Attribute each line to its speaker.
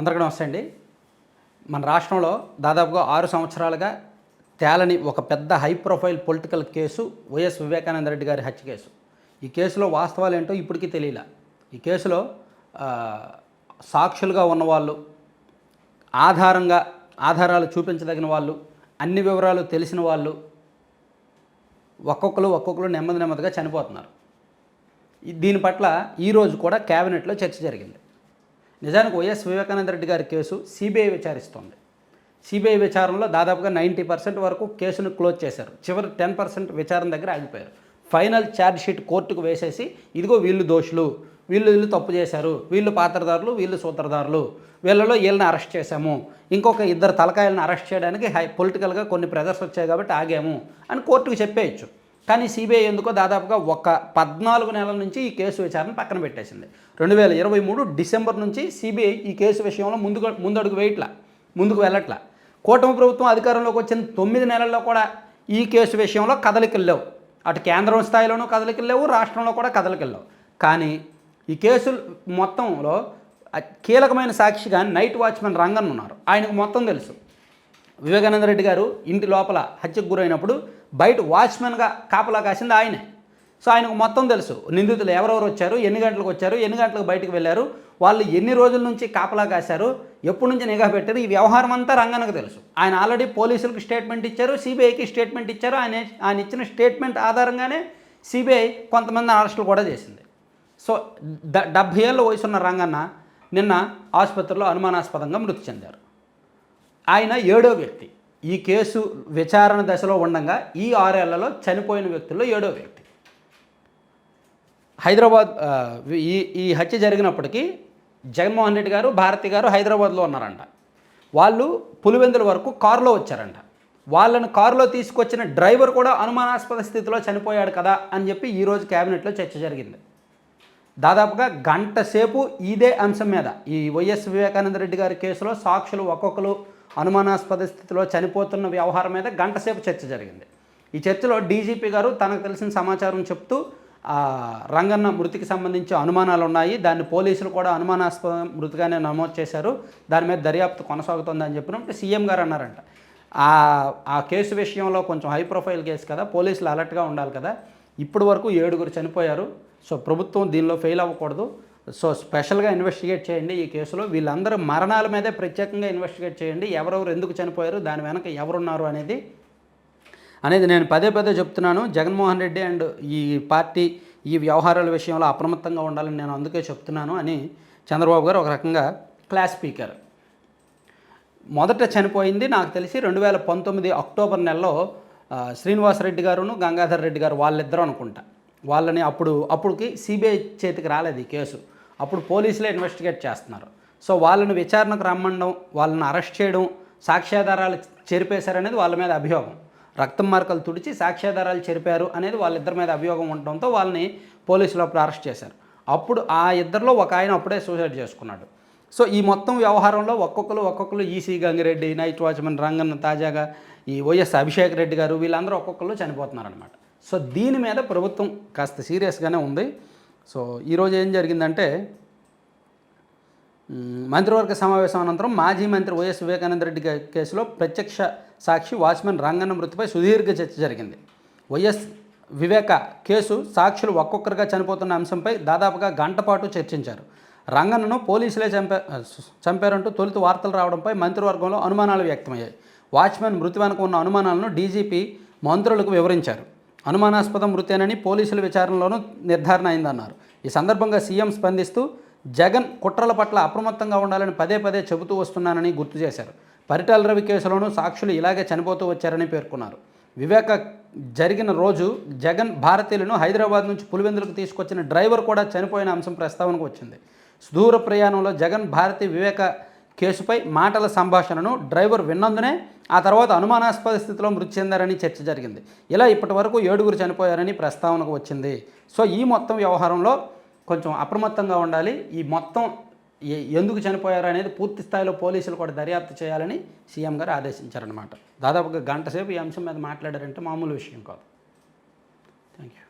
Speaker 1: అందరికీ నమస్తే అండి. మన రాష్ట్రంలో దాదాపుగా ఆరు సంవత్సరాలుగా తేలని ఒక పెద్ద high profile political case Y S Vivekananda Reddy గారి హత్య కేసు. ఈ కేసులో వాస్తవాలు ఏంటో ఇప్పటికీ తెలియలే. ఈ కేసులో సాక్షులుగా ఉన్నవాళ్ళు ఆధారంగా ఆధారాలు చూపించదగిన వాళ్ళు అన్ని వివరాలు తెలిసిన వాళ్ళు ఒక్కొక్కరు ఒక్కొక్కరు నెమ్మది నెమ్మదిగా చనిపోతున్నారు. దీని పట్ల ఈరోజు కూడా కేబినెట్లో చర్చ జరిగింది. నిజానికి వైఎస్ వివేకానంద రెడ్డి గారి కేసు సిబిఐ విచారిస్తోంది. సిబిఐ విచారణలో దాదాపుగా నైంటీ పర్సెంట్ వరకు కేసును క్లోజ్ చేశారు. చివరి టెన్ పర్సెంట్ విచారణ దగ్గర ఆగిపోయారు. ఫైనల్ ఛార్జ్ షీట్ కోర్టుకు వేసేసి ఇదిగో వీళ్ళు దోషులు వీళ్ళు వీళ్ళు తప్పు చేశారు వీళ్ళు పాత్రదారులు వీళ్ళు సూత్రధారులు వీళ్ళలో వీళ్ళని అరెస్ట్ చేశాము ఇంకొక ఇద్దరు తలకాయలను అరెస్ట్ చేయడానికి హై పొలిటికల్గా కొన్ని ప్రెజర్స్ వచ్చాయి కాబట్టి ఆగాము అని కోర్టుకు చెప్పేయచ్చు. కానీ సిబిఐ ఎందుకో దాదాపుగా ఒక పద్నాలుగు నెలల నుంచి ఈ కేసు విచారణ పక్కన పెట్టేసింది. రెండు వేల ఇరవై మూడు డిసెంబర్ నుంచి సిబిఐ ఈ కేసు విషయంలో ముందుకు ముందడుగు వేయట్లా ముందుకు వెళ్ళట్లా. కూటమి ప్రభుత్వం అధికారంలోకి వచ్చిన తొమ్మిది నెలల్లో కూడా ఈ కేసు విషయంలో కదలికలు లేవు. అటు కేంద్రం స్థాయిలోనూ కదలికలు లేవు రాష్ట్రంలో కూడా కదలికలు లేవు. కానీ ఈ కేసు మొత్తంలో కీలకమైన సాక్షిగా నైట్ వాచ్మెన్ రంగన్ ఉన్నారు. ఆయనకు మొత్తం తెలుసు. వివేకానంద రెడ్డి గారు ఇంటి లోపల హత్యకు గురైనప్పుడు బయట వాచ్మెన్గా కాపలా కాసింది ఆయనే. సో ఆయనకు మొత్తం తెలుసు నిందితులు ఎవరెవరు వచ్చారు ఎన్ని గంటలకు వచ్చారు ఎన్ని గంటలకు బయటకు వెళ్ళారు వాళ్ళు ఎన్ని రోజుల నుంచి కాపలా కాశారు ఎప్పటి నుంచి నిఘా పెట్టారు ఈ వ్యవహారం అంతా రంగనకు తెలుసు. ఆయన ఆల్రెడీ పోలీసులకు స్టేట్మెంట్ ఇచ్చారు సిబిఐకి స్టేట్మెంట్ ఇచ్చారు ఆయన ఆయన ఇచ్చిన స్టేట్మెంట్ ఆధారంగానే సిబిఐ కొంతమంది అరెస్టులు కూడా చేసింది. సో డ డెబ్భై ఏళ్ళ వయసున్న రంగన్న నిన్న ఆసుపత్రిలో అనుమానాస్పదంగా మృతి చెందారు. ఆయన ఏడో వ్యక్తి. ఈ కేసు విచారణ దశలో ఉండగా ఈ ఆరేళ్ళలో చనిపోయిన వ్యక్తుల్లో ఏడో వ్యక్తి. హైదరాబాద్ ఈ ఈ హత్య జరిగినప్పటికీ జగన్మోహన్ రెడ్డి గారు భారతి గారు హైదరాబాద్లో ఉన్నారంట. వాళ్ళు పులివెందుల వరకు కారులో వచ్చారంట. వాళ్ళని కారులో తీసుకొచ్చిన డ్రైవర్ కూడా అనుమానాస్పద స్థితిలో చనిపోయాడు కదా అని చెప్పి ఈరోజు క్యాబినెట్లో చర్చ జరిగింది. దాదాపుగా గంట సేపు ఇదే అంశం మీద ఈ వైఎస్ వివేకానంద రెడ్డి గారి కేసులో సాక్షులు ఒక్కొక్కరు అనుమానాస్పద స్థితిలో చనిపోతున్న వ్యవహారం మీద గంటసేపు చర్చ జరిగింది. ఈ చర్చలో డీజీపీ గారు తనకు తెలిసిన సమాచారం చెప్తూ రంగన్న మృతికి సంబంధించి అనుమానాలు ఉన్నాయి దాన్ని పోలీసులు కూడా అనుమానాస్పద మృతిగానే నమోదు చేశారు. దాని మీద దర్యాప్తు కొనసాగుతుందని చెప్పినప్పుడు సీఎం గారు అన్నారంట. ఆ ఆ కేసు విషయంలో కొంచెం హై ప్రొఫైల్ కేసు కదా పోలీసులు అలర్ట్గా ఉండాలి కదా. ఇప్పటి వరకు ఏడుగురు చనిపోయారు. సో ప్రభుత్వం దీనిలో ఫెయిల్ అవ్వకూడదు. సో స్పెషల్గా ఇన్వెస్టిగేట్ చేయండి ఈ కేసులో. వీళ్ళందరూ మరణాల మీదే ప్రత్యేకంగా ఇన్వెస్టిగేట్ చేయండి. ఎవరెవరు ఎందుకు చనిపోయారు దాని వెనక ఎవరున్నారు అనేది అనేది నేను పదే పదే చెప్తున్నాను. జగన్మోహన్ రెడ్డి అండ్ ఈ పార్టీ ఈ వ్యవహారాల విషయంలో అప్రమత్తంగా ఉండాలని నేను అందుకే చెప్తున్నాను అని చంద్రబాబు గారు ఒక రకంగా క్లాస్ స్పీకర్. మొదట చనిపోయింది నాకు తెలిసి రెండు వేల పంతొమ్మిది అక్టోబర్ నెలలో శ్రీనివాసరెడ్డి గారును గంగాధర్ రెడ్డి గారు వాళ్ళిద్దరూ అనుకుంటా. వాళ్ళని అప్పుడు అప్పుడుకి సిబిఐ చేతికి రాలేదు ఈ కేసు. అప్పుడు పోలీసులే ఇన్వెస్టిగేట్ చేస్తున్నారు. సో వాళ్ళని విచారణకు రమ్మడం వాళ్ళని అరెస్ట్ చేయడం సాక్ష్యాధారాలు చెరిపేశారనేది వాళ్ళ మీద అభియోగం. రక్తం మార్కలు తుడిచి సాక్ష్యాధారాలు చెరిపారు అనేది వాళ్ళిద్దరి మీద అభియోగం ఉండడంతో వాళ్ళని పోలీసులు అప్పుడు అరెస్ట్ చేశారు. అప్పుడు ఆ ఇద్దరిలో ఒక ఆయన అప్పుడే సూసైడ్ చేసుకున్నాడు. సో ఈ మొత్తం వ్యవహారంలో ఒక్కొక్కరు ఒక్కొక్కరు EC Gangireddy night watchman Ranganna తాజాగా ఈ వైఎస్ అభిషేక్ రెడ్డి గారు వీళ్ళందరూ ఒక్కొక్కరు చనిపోతున్నారనమాట సో దీని మీద ప్రభుత్వం కాస్త సీరియస్గానే ఉంది. సో ఈరోజు ఏం జరిగిందంటే మంత్రివర్గ సమావేశం అనంతరం మాజీ మంత్రి వైఎస్ వివేకానంద రెడ్డి కేసులో ప్రత్యక్ష సాక్షి వాచ్మెన్ రంగన్న మృతిపై సుదీర్ఘ చర్చ జరిగింది. వైఎస్ వివేక కేసు సాక్షులు ఒక్కొక్కరుగా చనిపోతున్న అంశంపై దాదాపుగా గంట పాటు చర్చించారు. రంగన్నను పోలీసులే చంపా చంపారంటూ తొలుత వార్తలు రావడంపై మంత్రివర్గంలో అనుమానాలు వ్యక్తమయ్యాయి. వాచ్మెన్ మృతి వెనుక ఉన్న అనుమానాలను డీజీపీ మంత్రులకు వివరించారు. అనుమానాస్పద మృతేనని పోలీసుల విచారణలోనూ నిర్ధారణ అయిందన్నారు. ఈ సందర్భంగా సీఎం స్పందిస్తూ జగన్ కుట్రల పట్ల అప్రమత్తంగా ఉండాలని పదే పదే చెబుతూ వస్తున్నానని గుర్తు చేశారు. పరిటాల రవి కేసులోనూ సాక్షులు ఇలాగే చనిపోతూ వచ్చారని పేర్కొన్నారు. వివేక జరిగిన రోజు జగన్ భారతీయులను హైదరాబాద్ నుంచి పులివెందులకు తీసుకొచ్చిన డ్రైవర్ కూడా చనిపోయిన అంశం ప్రస్తావనకు వచ్చింది. సుదూర ప్రయాణంలో జగన్ భారతి వివేక కేసుపై మాటల సంభాషణను డ్రైవర్ విన్నందునే ఆ తర్వాత అనుమానాస్పద స్థితిలో మృతి చెందారని చర్చ జరిగింది. ఇలా ఇప్పటి వరకు ఏడుగురు చనిపోయారని ప్రస్తావనకు వచ్చింది. సో ఈ మొత్తం వ్యవహారంలో కొంచెం అప్రమత్తంగా ఉండాలి. ఈ మొత్తం ఎందుకు చనిపోయారు అనేది పూర్తి స్థాయిలో పోలీసులు కూడా దర్యాప్తు చేయాలని సీఎం గారు ఆదేశించారనమాట దాదాపుగా గంట సేపు ఈ అంశం మీద మాట్లాడారంటే మామూలు విషయం కాదు. Thank you